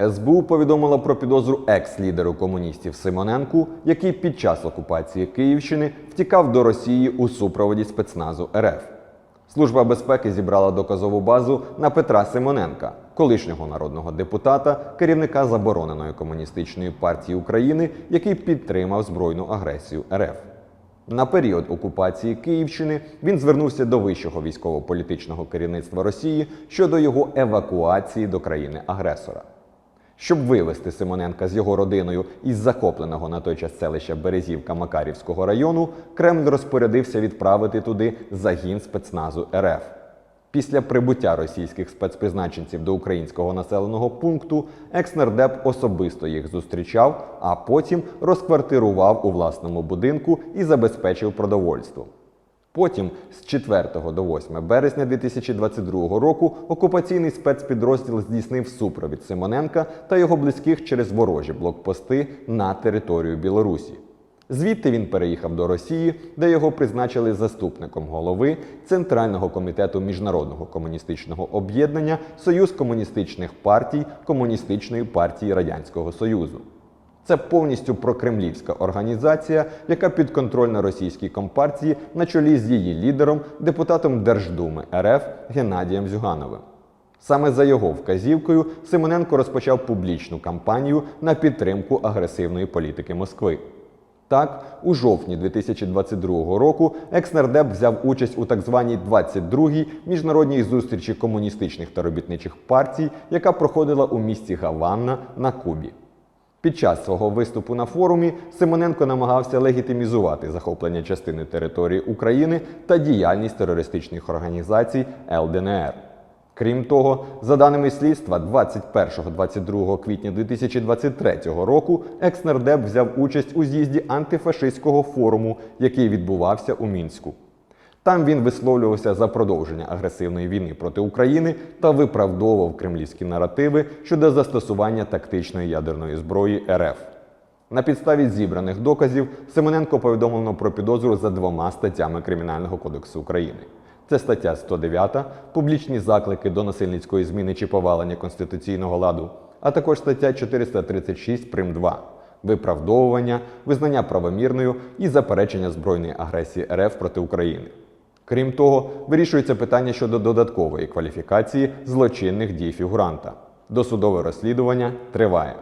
СБУ повідомила про підозру екс-лідеру комуністів Симоненку, який під час окупації Київщини втікав до Росії у супроводі спецназу РФ. Служба безпеки зібрала доказову базу на Петра Симоненка, колишнього народного депутата, керівника забороненої комуністичної партії України, який підтримав збройну агресію РФ. На період окупації Київщини він звернувся до вищого військово-політичного керівництва Росії щодо його евакуації до країни-агресора. Щоб вивезти Симоненка з його родиною із захопленого на той час селища Березівка Макарівського району, Кремль розпорядився відправити туди загін спецназу РФ. Після прибуття російських спецпризначенців до українського населеного пункту екснардеп особисто їх зустрічав, а потім розквартирував у власному будинку і забезпечив продовольством. Потім з 4 до 8 березня 2022 року окупаційний спецпідрозділ здійснив супровід Симоненка та його близьких через ворожі блокпости на територію Білорусі. Звідти він переїхав до Росії, де його призначили заступником голови Центрального комітету міжнародного комуністичного об'єднання Союз комуністичних партій Комуністичної партії Радянського Союзу. Це повністю прокремлівська організація, яка підконтрольна російській компартії на чолі з її лідером, депутатом Держдуми РФ Геннадієм Зюгановим. Саме за його вказівкою Симоненко розпочав публічну кампанію на підтримку агресивної політики Москви. Так, у жовтні 2022 року екснардеп взяв участь у так званій 22-й міжнародній зустрічі комуністичних та робітничих партій, яка проходила у місті Гаванна на Кубі. Під час свого виступу на форумі Симоненко намагався легітимізувати захоплення частини території України та діяльність терористичних організацій ЛДНР. Крім того, за даними слідства, 21-22 квітня 2023 року екснардеп взяв участь у з'їзді антифашистського форуму, який відбувався у Мінську. Там він висловлювався за продовження агресивної війни проти України та виправдовував кремлівські наративи щодо застосування тактичної ядерної зброї РФ. На підставі зібраних доказів Симоненко повідомлено про підозру за двома статтями Кримінального кодексу України. Це стаття 109 публічні заклики до насильницької зміни чи повалення конституційного ладу, а також стаття 436 прим 2 виправдовування, визнання правомірною і заперечення збройної агресії РФ проти України. Крім того, вирішується питання щодо додаткової кваліфікації злочинних дій фігуранта. Досудове розслідування триває.